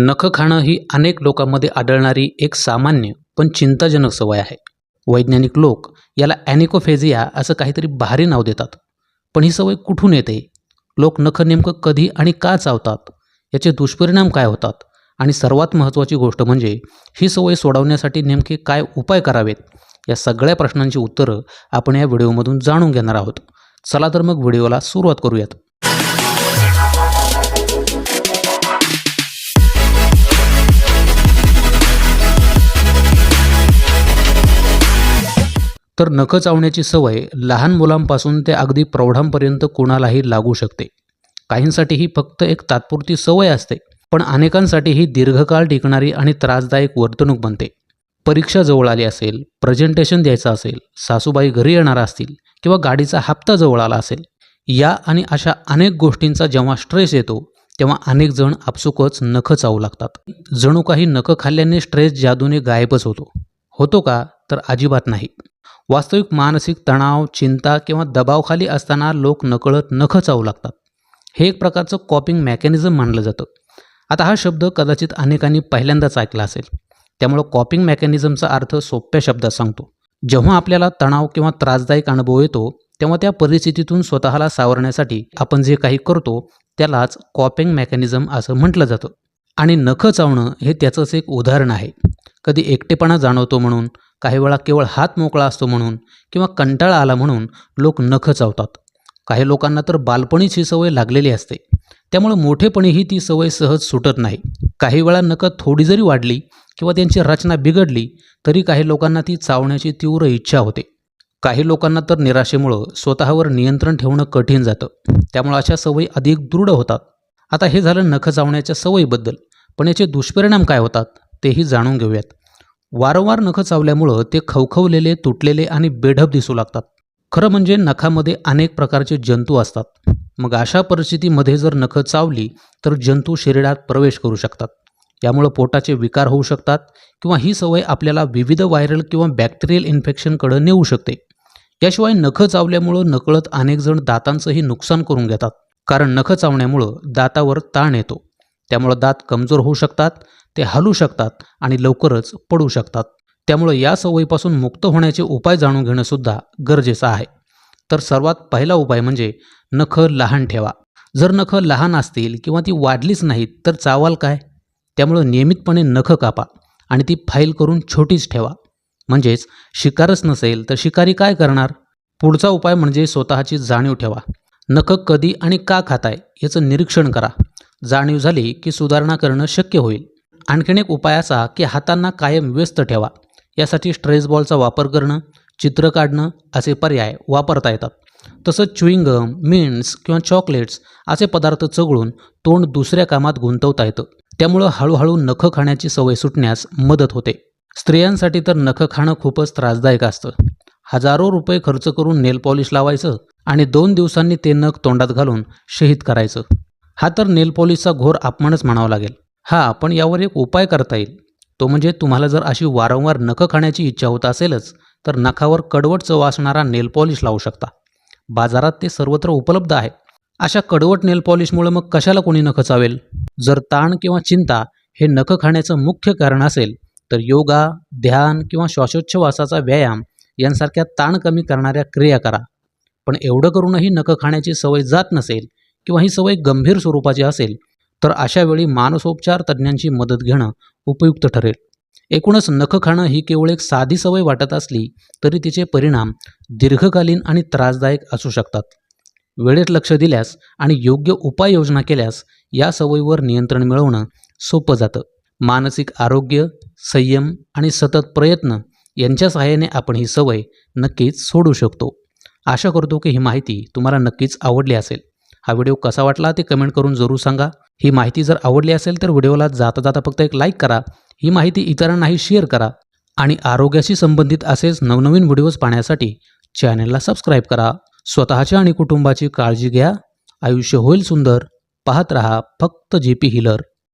नखं खाणं ही अनेक लोकांमध्ये आढळणारी एक सामान्य पण चिंताजनक सवय आहे. वैज्ञानिक लोक याला ॲनिकोफेजिया असं काहीतरी भारी नाव देतात. पण ही सवय कुठून येते? लोक नखं नेमकं कधी आणि का चावतात? याचे दुष्परिणाम काय होतात? आणि सर्वात महत्त्वाची गोष्ट म्हणजे ही सवय सोडवण्यासाठी नेमके काय उपाय करावेत? या सगळ्या प्रश्नांची उत्तरं आपण या व्हिडिओमधून जाणून घेणार आहोत. चला तर मग व्हिडिओला सुरुवात करूयात. तर नखं चावण्याची सवय लहान मुलांपासून ते अगदी प्रौढांपर्यंत कुणालाही लागू शकते. काहींसाठी ही फक्त एक तात्पुरती सवय असते पण अनेकांसाठी ही दीर्घकाळ टिकणारी आणि त्रासदायक वर्तणूक बनते. परीक्षा जवळ आली असेल प्रेझेंटेशन द्यायचं असेल सासूबाई घरी येणार असतील किंवा गाडीचा हप्ता जवळ आला असेल या आणि अशा अनेक गोष्टींचा जेव्हा स्ट्रेस येतो तेव्हा अनेक जण आपसुकच नखं चावू लागतात. जणू काही नखं खाल्ल्याने स्ट्रेस जादूने गायबच होतो. होतो का? तर अजिबात नाही. वास्तविक मानसिक तणाव चिंता किंवा दबावखाली असताना लोक नकळत नखं चावू लागतात. हे एक प्रकारचं कॉपिंग मेकॅनिझम मानलं जातं. आता हा शब्द कदाचित अनेकांनी पहिल्यांदाच ऐकला असेल. त्यामुळं कॉपिंग मेकॅनिझमचा अर्थ सोप्या शब्दात सांगतो. जेव्हा आपल्याला तणाव किंवा त्रासदायक अनुभव येतो तेव्हा त्या परिस्थितीतून स्वतःला सावरण्यासाठी आपण जे काही करतो त्यालाच कॉपिंग मेकॅनिझम असं म्हटलं जातं. आणि नखं चावणं हे त्याचंच एक उदाहरण आहे. कधी एकटेपणा जाणवतो म्हणून काही वेळा केवळ हात मोकळा असतो म्हणून किंवा कंटाळा आला म्हणून लोक नखं चावतात. काही लोकांना तर बालपणीच ही सवय लागलेली असते. त्यामुळे मोठेपणीही ती सवय सहज सुटत नाही. काही वेळा नखं थोडी जरी वाढली किंवा त्यांची रचना बिघडली तरी काही लोकांना ती चावण्याची तीव्र इच्छा होते. काही लोकांना तर निराशेमुळं स्वतःवर नियंत्रण ठेवणं कठीण जातं. त्यामुळे अशा सवयी अधिक दृढ होतात. आता हे झालं नखं चावण्याच्या सवयीबद्दल. पण याचे दुष्परिणाम काय होतात तेही जाणून घेऊयात. वारंवार नखं चावल्यामुळं ते खवखवलेले तुटलेले आणि बेढप दिसू लागतात. खरं म्हणजे नखामध्ये अनेक प्रकारचे जंतू असतात. मग अशा परिस्थितीमध्ये जर नखं चावली तर जंतू शरीरात प्रवेश करू शकतात. यामुळं पोटाचे विकार होऊ शकतात किंवा ही सवय आपल्याला विविध व्हायरल किंवा बॅक्टेरियल इन्फेक्शनकडे नेऊ शकते. याशिवाय नखं चावल्यामुळं नकळत अनेक जण दातांचंही नुकसान करून घेतात. कारण नखं चावण्यामुळं दातावर ताण येतो. त्यामुळं दात कमजोर होऊ शकतात ते हलू शकतात आणि लवकरच पडू शकतात. त्यामुळं या सवयीपासून मुक्त होण्याचे उपाय जाणून घेणंसुद्धा गरजेचं आहे. तर सर्वात पहिला उपाय म्हणजे नखं लहान ठेवा. जर नखं लहान असतील किंवा ती वाढलीच नाहीत तर चावाल काय? त्यामुळं नियमितपणे नखं कापा आणि ती फाईल करून छोटीच ठेवा. म्हणजेच शिकारच नसेल तर शिकारी काय करणार? पुढचा उपाय म्हणजे स्वतःची जाणीव ठेवा. नखं कधी आणि का खाताय याचं निरीक्षण करा. जाणीव झाली की सुधारणा करणं शक्य होईल. आणखीन एक उपाय असा की हातांना कायम व्यस्त ठेवा. यासाठी स्ट्रेस बॉलचा वापर करणं चित्र काढणं असे पर्याय वापरता येतात. तसंच च्युईंगम मिंट्स किंवा चॉकलेट्स असे पदार्थ चघळून तोंड दुसऱ्या कामात गुंतवता येतं. त्यामुळं हळूहळू नखं खाण्याची सवय सुटण्यास मदत होते. स्त्रियांसाठी तर नखं खाणं खूपच त्रासदायक असतं. हजारो रुपये खर्च करून नेल पॉलिश लावायचं आणि दोन दिवसांनी ते नख तोंडात घालून शहीद करायचं. हा तर नेल पॉलिशचा घोर अपमानच म्हणावा लागेल. हा पण यावर एक उपाय करता येईल. तो म्हणजे तुम्हाला जर अशी वारंवार नखं खाण्याची इच्छा होत असेलच तर नखावर कडवट चव असणारा नेल पॉलिश लावू शकता. बाजारात ते सर्वत्र उपलब्ध आहे. अशा कडवट नेल पॉलिशमुळे मग कशाला कोणी नखं चावेल? जर ताण किंवा चिंता हे नखं खाण्याचं मुख्य कारण असेल तर योगा ध्यान किंवा श्वासोच्छवासाचा व्यायाम यांसारख्या ताण कमी करणाऱ्या क्रिया करा. पण एवढं करूनही नखं खाण्याची सवय जात नसेल किंवा ही सवय गंभीर स्वरूपाची असेल तर अशावेळी मानसोपचार तज्ज्ञांची मदत घेणं उपयुक्त ठरेल. एकूणच नखं खाणं ही केवळ एक साधी सवय वाटत असली तरी तिचे परिणाम दीर्घकालीन आणि त्रासदायक असू शकतात. वेळेत लक्ष दिल्यास आणि योग्य उपाययोजना केल्यास या सवयीवर नियंत्रण मिळवणं सोपं जातं. मानसिक आरोग्य संयम आणि सतत प्रयत्न यांच्या सहाय्याने आपण ही सवय नक्कीच सोडू शकतो. आशा करतो की ही माहिती तुम्हाला नक्कीच आवडली असेल. हा व्हिडिओ कसा वाटला ते कमेंट करून जरूर सांगा. ही माहिती जर आवडली असेल तर व्हिडिओला जाता जाता फक्त एक लाईक करा. ही माहिती इतरांनाही शेअर करा आणि आरोग्याशी संबंधित असेच नवनवीन व्हिडिओज पाहण्यासाठी चॅनलला सबस्क्राईब करा. स्वतःची आणि कुटुंबाची काळजी घ्या. आयुष्य होईल सुंदर. पाहत रहा फक्त जे पी हिलर